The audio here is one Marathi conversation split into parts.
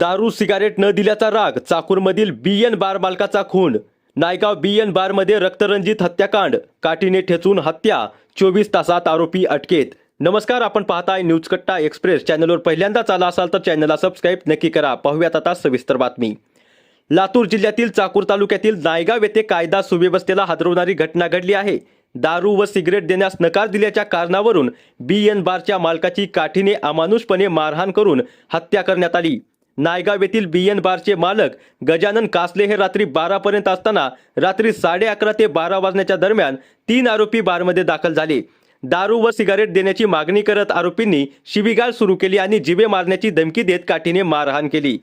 दारू सिगारेट न दिल्याचा राग चाकूरमधील बी एन बार मालकाचा खून. नायगाव बी एन बारमध्ये रक्तरंजित हत्याकांड. काठीने ठेचून हत्या. चोवीस तासात आरोपी अटकेत. नमस्कार आपण पाहताय न्यूज कट्टा एक्सप्रेस. चॅनलवर पहिल्यांदाच आला असाल तर चॅनलला सबस्क्राईब नक्की करा. पाहूयात आता सविस्तर बातमी. लातूर जिल्ह्यातील चाकूर तालुक्यातील नायगाव येथे कायदा सुव्यवस्थेला हादरवणारी घटना घडली आहे. दारू व सिगरेट देण्यास नकार दिल्याच्या कारणावरून बी एन बारच्या मालकाची काठीने अमानुषपणे मारहाण करून हत्या करण्यात आली. नायगाव येथील बी एन बारचे मालक गजानन कासले हे रात्री बारापर्यंत असताना रात्री साडे अकरा ते बारा वाजण्याच्या दरम्यान तीन आरोपी बारमध्ये दाखल झाले. दारू व सिगारेट देण्याची मागणी करत आरोपींनी शिवीगाळ सुरू केली आणि जिवे मारण्याची धमकी देत काठीने मारहाण केली.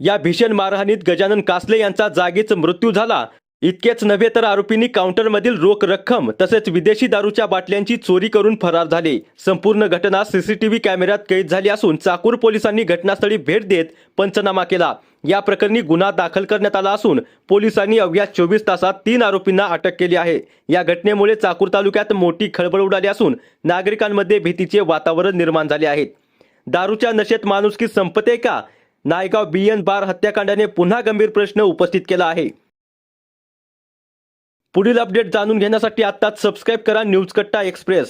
या भीषण मारहाणीत गजानन कासले यांचा जागीच मृत्यू झाला. इतकेच नव्हे तर आरोपींनी काउंटरमधील रोख रक्कम तसेच विदेशी दारूच्या बाटल्यांची चोरी करून फरार झाले. संपूर्ण घटना सीसीटीव्ही कॅमेऱ्यात कैद झाली असून चाकूर पोलिसांनी घटनास्थळी भेट देत पंचनामा केला. या प्रकरणी गुन्हा दाखल करण्यात आला असून पोलिसांनी अवघ्या चोवीस तासात तीन आरोपींना अटक केली आहे. या घटनेमुळे चाकूर तालुक्यात मोठी खळबळ उडाली असून नागरिकांमध्ये भीतीचे वातावरण निर्माण झाले आहे. दारूच्या नशेत माणुसकी संपते का? नायगाव बी एन बार हत्याकांडाने पुन्हा गंभीर प्रश्न उपस्थित केला आहे. पुढील अपडेट जाणून घेण्यासाठी आत्ताच सबस्क्राईब करा न्यूज कट्टा एक्सप्रेस.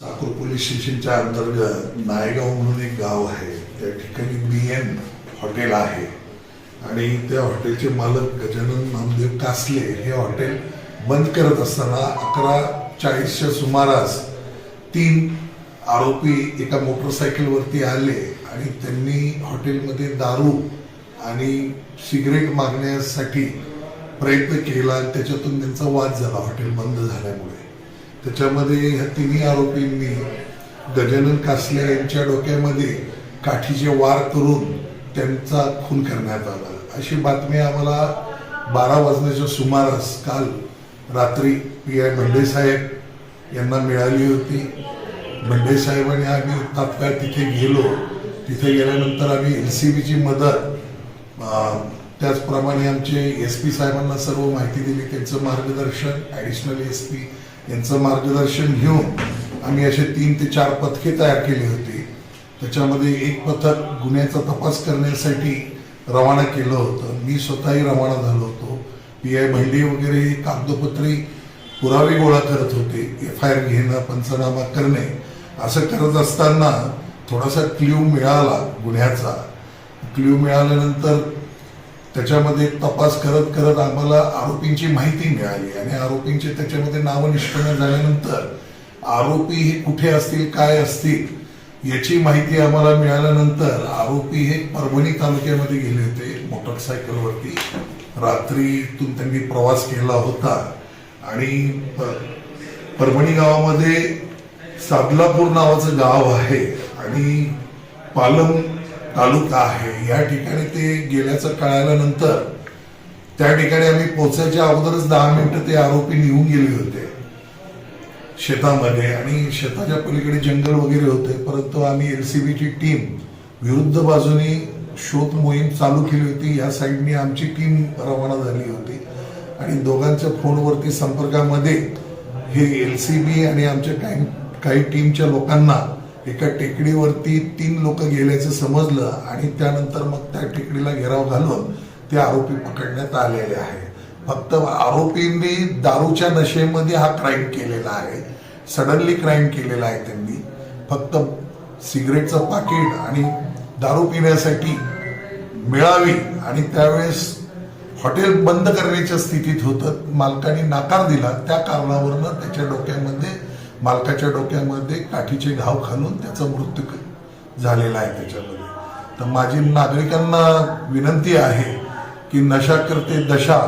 नागपूर पोलीस स्टेशनच्या अंतर्गत नायगाव म्हणून एक गाव आहे. त्या ठिकाणी बी एन हॉटेल आहे. आणि त्या हॉटेलचे मालक गजानन नामदेव कासले हे हॉटेल बंद करत असताना अकरा चाळीसच्या सुमारास तीन आरोपी एका मोटरसायकलवरती आले आणि त्यांनी हॉटेलमध्ये दारू आणि सिगरेट मागण्यासाठी प्रयत्न केला आणि त्याच्यातून त्यांचा वाद झाला. हॉटेल बंद झाल्यामुळे. त्याच्यामध्ये ह्या तिन्ही आरोपींनी गजानन कासले यांच्या डोक्यामध्ये काठीचे वार करून त्यांचा खून करण्यात आला. अशी बातमी आम्हाला बारा वाजण्याच्या सुमारास काल रात्री पी आय भंडे साहेब यांना मिळाली होती. भंडे साहेबांनी आम्ही तात्काळ तिथे गेलो. तिथे गेल्यानंतर आम्ही एल सी बीची मदत त्याचप्रमाणे आमचे एस पी साहेबांना सर्व माहिती दिली त्यांचं मार्गदर्शन ॲडिशनल एस पी यांचं मार्गदर्शन घेऊन आम्ही असे तीन ते चार पथके तयार केली होती. त्याच्यामध्ये एक पथक गुन्ह्याचा तपास करण्यासाठी रवाना केलं होतं. मी स्वतःही रवाना झालो होतो. पी आय भंडे वगैरे हे कागदोपत्री पुरावे गोळा करत होते एफ आय आर घेणं पंचनामा करणे असं करत असताना थोडासा क्ल्यू मिळाला गुन्ह्याचा. क्ल्यू मिळाल्यानंतर त्याच्यामध्ये तपास करत करत आम्हाला आरोपींची माहिती मिळाली आणि आरोपींचे त्याच्यामध्ये नावं निष्पन्न झाल्यानंतर आरोपी हे कुठे असतील काय असतील याची माहिती आम्हाला मिळाल्यानंतर आरोपी हे परभणी तालुक्यामध्ये गेले होते मोटरसायकलवरती. रात्रीतून त्यांनी प्रवास केला होता आणि परभणी गावामध्ये सादलापूर नावाचं गाव आहे आणि पालम तालुका आहे. या ठिकाणी ते गेल्याचं कळाल्यानंतर त्या ठिकाणी आम्ही पोचायच्या अगोदरच दहा मिनिटं ते आरोपी निघून गेले होते शेतामध्ये आणि शेताच्या पलीकडे जंगल वगैरे होते. परंतु आम्ही एलसीबीची टीम विरुद्ध बाजूने शोध मोहीम चालू केली होती. या साईडनी आमची टीम रवाना झाली होती. आणि दोघांच्या फोनवरती संपर्कामध्ये हे एल सी बी आणि आमच्या काही काही टीमच्या लोकांना एका टेकडीवरती तीन लोक गेल्याचं समजलं आणि त्यानंतर मग त्या टेकडीला घेराव घालून ते आरोपी पकडण्यात आलेले आहे. फक्त आरोपींनी दारूच्या नशेमध्ये हा क्राईम केलेला आहे. सडनली क्राईम केलेला आहे त्यांनी. फक्त सिगरेटचं पाकिट आणि दारू पिण्यासाठी मिळावी आणि त्यावेळेस हॉटेल बंद करण्याच्या स्थितीत होतं. मालकाने नाकार दिला. त्या कारणावरनं त्याच्या डोक्यामध्ये मालकाच्या डोक्यामध्ये काठीचे घाव खालून त्याचा मृत्यू झालेला आहे त्याच्यामध्ये. तर माझी नागरिकांना विनंती आहे की नशा करते दशा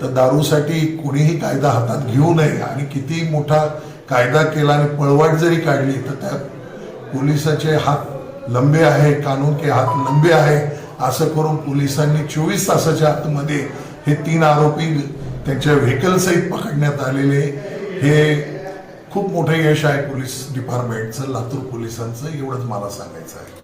तर दारूसाठी कोणीही कायदा हातात घेऊ नये आणि किती मोठा कायदा केला आणि पळवाट जरी काढली तर त्या पोलिसाचे हात लंबे आहे कानून के हात लंबे आहे असं करून पोलिसांनी चोवीस तासाच्या आतमध्ये हे तीन आरोपी त्यांच्या व्हेकलसहित पकडण्यात आलेले हे खूप मोठं यश आहे पोलीस डिपार्टमेंटचं लातूर पोलिसांचं एवढंच मला सांगायचं आहे.